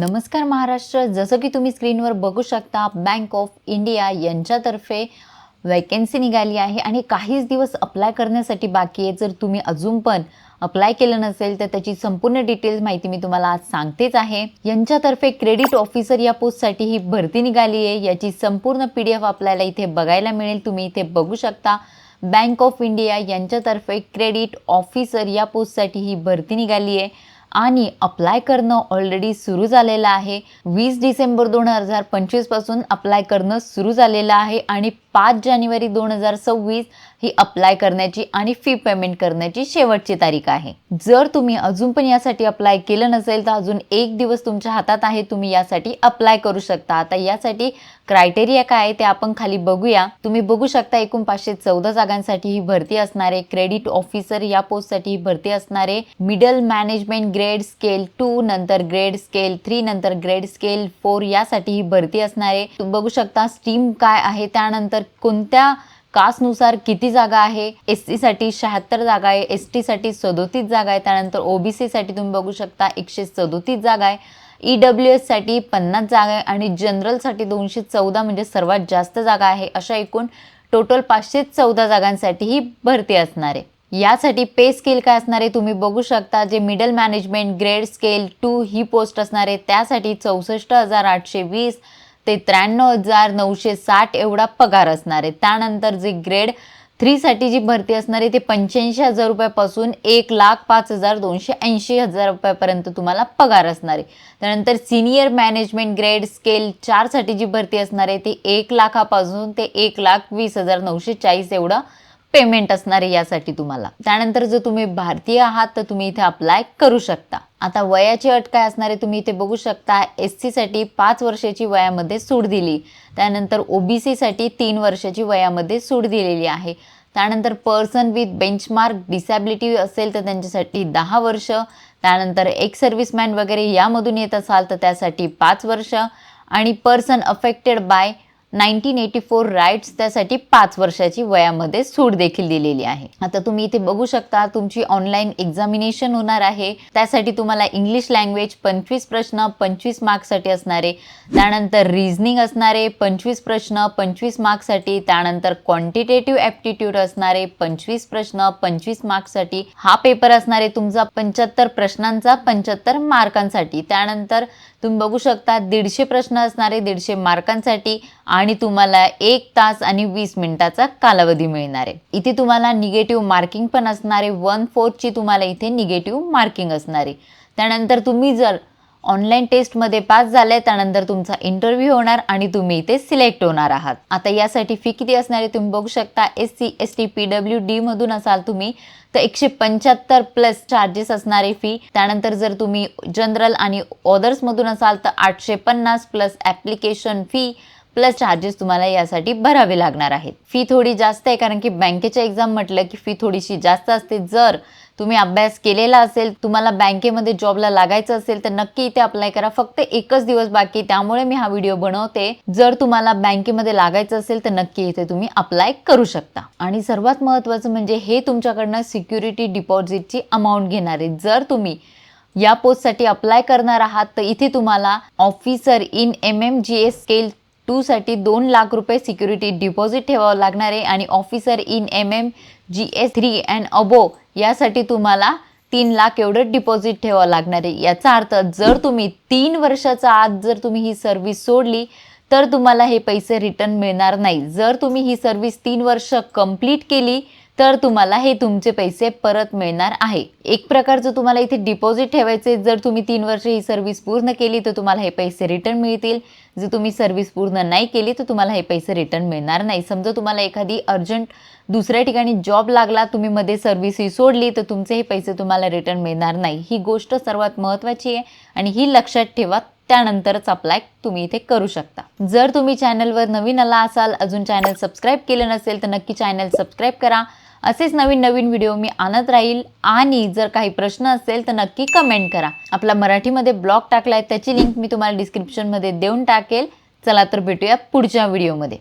नमस्कार महाराष्ट्र. जसं की तुम्ही स्क्रीनवर बघू शकता बँक ऑफ इंडिया यांच्यातर्फे वॅकन्सी निघाली आहे आणि काहीच दिवस अप्लाय करण्यासाठी बाकी आहे. जर तुम्ही अजून पण अप्लाय केलं नसेल तर त्याची संपूर्ण डिटेल्स माहिती मी तुम्हाला आज सांगतेच आहे. यांच्यातर्फे क्रेडिट ऑफिसर या पोस्टसाठी ही भरती निघाली आहे. याची संपूर्ण पी डी एफ आपल्याला इथे बघायला मिळेल. तुम्ही इथे बघू शकता. बँक ऑफ इंडिया यांच्यातर्फे क्रेडिट ऑफिसर या पोस्टसाठी ही भरती निघाली आहे. आणि अप्लाय करणं ऑलरेडी सुरू झालेलं आहे. वीस डिसेंबर दोन हजार पंचवीसपासून अप्लाय करणं सुरू झालेलं आहे. आणि पाच जानेवारी दोन हजार सव्वीस ही अप्लाय करण्याची आणि फी पेमेंट करण्याची शेवटची तारीख आहे. जर तुम्ही अजून पण यासाठी अप्लाय केलं नसेल तर अजून एक दिवस तुमच्या हातात आहे तुम्ही यासाठी अप्लाय करू शकता. आता यासाठी क्रायटेरिया काय आहे ते आपण खाली बघूया. तुम्ही बघू शकता एकूण पाचशे चौदा जागांसाठी ही भरती असणारे क्रेडिट ऑफिसर या पोस्टसाठी ही भरती असणारे middle management grade scale two नंतर ग्रेड स्केल थ्री नंतर ग्रेड स्केल फोर यासाठी ही भरती असणारे तुम्ही बघू शकता स्ट्रीम काय आहे त्यानंतर कोणत्या कास्टनुसार किती जागा आहे? एससाठी शहात्तर जागा आहे एस टीसाठी सदोतीस जागा आहे. त्यानंतर ओबीसीसाठी तुम्ही बघू शकता एकशे सदोतीस जागा आहे. ई डब्ल्यू एससाठी पन्नास जागा आहे आणि जनरलसाठी दोनशे चौदा म्हणजे सर्वात जास्त जागा आहे. अशा एकूण टोटल पाचशे चौदा जागांसाठी ही भरती असणार आहे. यासाठी पे स्केल काय असणार आहे? तुम्ही बघू शकता जे middle management grade scale two ही पोस्ट असणार आहे. त्यासाठी चौसष्ट हजार आठशे वीस ते त्र्याण्णव हजार नऊशे साठ एवढा पगार असणार आहे. त्यानंतर जे ग्रेड थ्रीसाठी जी भरती असणार आहे ते पंच्याऐंशी हजार रुपयापासून एक लाख पाच हजार दोनशे ऐंशी हजार रुपयापर्यंत तुम्हाला पगार असणार आहे. त्यानंतर सिनियर मॅनेजमेंट ग्रेड स्केल चारसाठी जी भरती असणार आहे ती एक लाखापासून ते एक लाख वीस हजार नऊशे चाळीस एवढं पेमेंट असणार आहे यासाठी तुम्हाला. त्यानंतर जर तुम्ही भारतीय आहात तर तुम्ही इथे अप्लाय करू शकता. आता वयाची अट काय असणार आहे तुम्ही इथे बघू शकता एस सीसाठी पाच वर्षाची वयामध्ये सूट दिली. त्यानंतर ओबीसीसाठी तीन वर्षाची वयामध्ये सूट दिलेली आहे. त्यानंतर पर्सन विथ बेंचमार्क डिसॅबिलिटी असेल तर त्यांच्यासाठी दहा वर्ष. त्यानंतर एक सर्व्हिसमॅन वगैरे यामधून येत असाल तर त्यासाठी पाच वर्ष. आणि person affected by nineteen eighty four riots त्यासाठी पाच वर्षाची वयामध्ये सूट देखील दिलेली आहे. आता तुम्ही इथे बघू शकता तुमची ऑनलाईन एक्झामिनेशन होणार आहे. त्यासाठी तुम्हाला इंग्लिश लँग्वेज पंचवीस प्रश्न पंचवीस मार्क्ससाठी असणारे त्यानंतर रिझनिंग असणारे पंचवीस प्रश्न पंचवीस मार्क्ससाठी त्यानंतर क्वांटिटेटिव्ह ॲप्टिट्यूड असणारे पंचवीस प्रश्न पंचवीस मार्क्ससाठी हा पेपर असणारे तुमचा पंच्याहत्तर प्रश्नांचा पंच्याहत्तर मार्कांसाठी त्यानंतर तुम्ही बघू शकता दीडशे प्रश्न असणारे दीडशे मार्कांसाठी आणि तुम्हाला एक तास आणि वीस मिनिटाचा कालावधी मिळणार आहे. इथे तुम्हाला निगेटिव्ह मार्किंग पण असणारे वन फोर्थची तुम्हाला इथे निगेटिव्ह मार्किंग असणार आहे. त्यानंतर तुम्ही जर ऑनलाईन टेस्टमध्ये पास झाले त्यानंतर तुमचा इंटरव्ह्यू होणार आणि तुम्ही इथे सिलेक्ट होणार आहात. आता यासाठी फी किती असणार आहे तुम्ही बघू शकता. S C S T P W डीमधून असाल तुम्ही तर एकशे पंच्याहत्तर प्लस चार्जेस असणारी फी त्यानंतर जर तुम्ही जनरल आणि ऑदर्समधून असाल तर आठशे पन्नास plus application fee plus charges तुम्हाला यासाठी भरावे लागणार आहेत. फी थोडी जास्त आहे कारण की बँकेच्या एक्झाम म्हटलं की फी थोडीशी जास्त असते. जर तुम्ही अभ्यास केलेला असेल तुम्हाला बँकेमध्ये जॉबला लागायचं असेल तर नक्की इथे अप्लाय करा. फक्त एकच दिवस बाकी त्यामुळे मी हा व्हिडिओ बनवते. जर तुम्हाला बँकेमध्ये लागायचं असेल तर नक्की इथे तुम्ही अप्लाय करू शकता. आणि सर्वात महत्त्वाचं म्हणजे हे तुमच्याकडनं सिक्युरिटी डिपॉझिटची अमाऊंट घेणार आहे. जर तुम्ही या पोस्टसाठी अप्लाय करणार आहात तर इथे तुम्हाला officer in M M G S scale टूसाठी दोन लाख रुपये सिक्युरिटी डिपॉझिट ठेवावं लागणार आहे आणि officer in M M G S three and above यासाठी तुम्हाला तीन लाख एवढं डिपॉझिट ठेवावं लागणार आहे. याचा अर्थ जर तुम्ही तीन वर्षाचा आत जर तुम्ही ही सर्व्हिस सोडली तर तुम्हाला हे पैसे रिटर्न मिळणार नाही. जर तुम्ही ही सर्व्हिस तीन वर्ष कंप्लीट केली तर तुम्हाला हे तुमचे पैसे परत मिळणार आहे. एक प्रकारचं तुम्हाला इथे डिपॉझिट ठेवायचे जर तुम्ही तीन वर्ष ही सर्व्हिस पूर्ण केली तर तुम्हाला हे पैसे रिटर्न मिळतील. जर तुम्ही सर्व्हिस पूर्ण नाही केली तर तुम्हाला हे पैसे रिटर्न मिळणार नाही. समजा तुम्हाला एखादी अर्जंट दुसऱ्या ठिकाणी जॉब लागला तुम्ही मध्ये सर्व्हिस ही सोडली तर तुमचे हे पैसे तुम्हाला रिटर्न मिळणार नाही. ही गोष्ट सर्वात महत्त्वाची आहे आणि ही लक्षात ठेवा त्यानंतरच अप्लाय तुम्ही इथे करू शकता. जर तुम्ही चॅनलवर नवीन आला असाल अजून चॅनल सबस्क्राईब केलं नसेल तर नक्की चॅनल सबस्क्राईब करा. असेच नवीन नवीन व्हिडिओ मी आणत राहील. आणि जर काही प्रश्न असेल तर नक्की कमेंट करा. आपला मराठीमध्ये ब्लॉग टाकला आहे त्याची लिंक मी तुम्हाला डिस्क्रिप्शनमध्ये देऊन टाकेल. चला तर भेटूया पुढच्या व्हिडिओमध्ये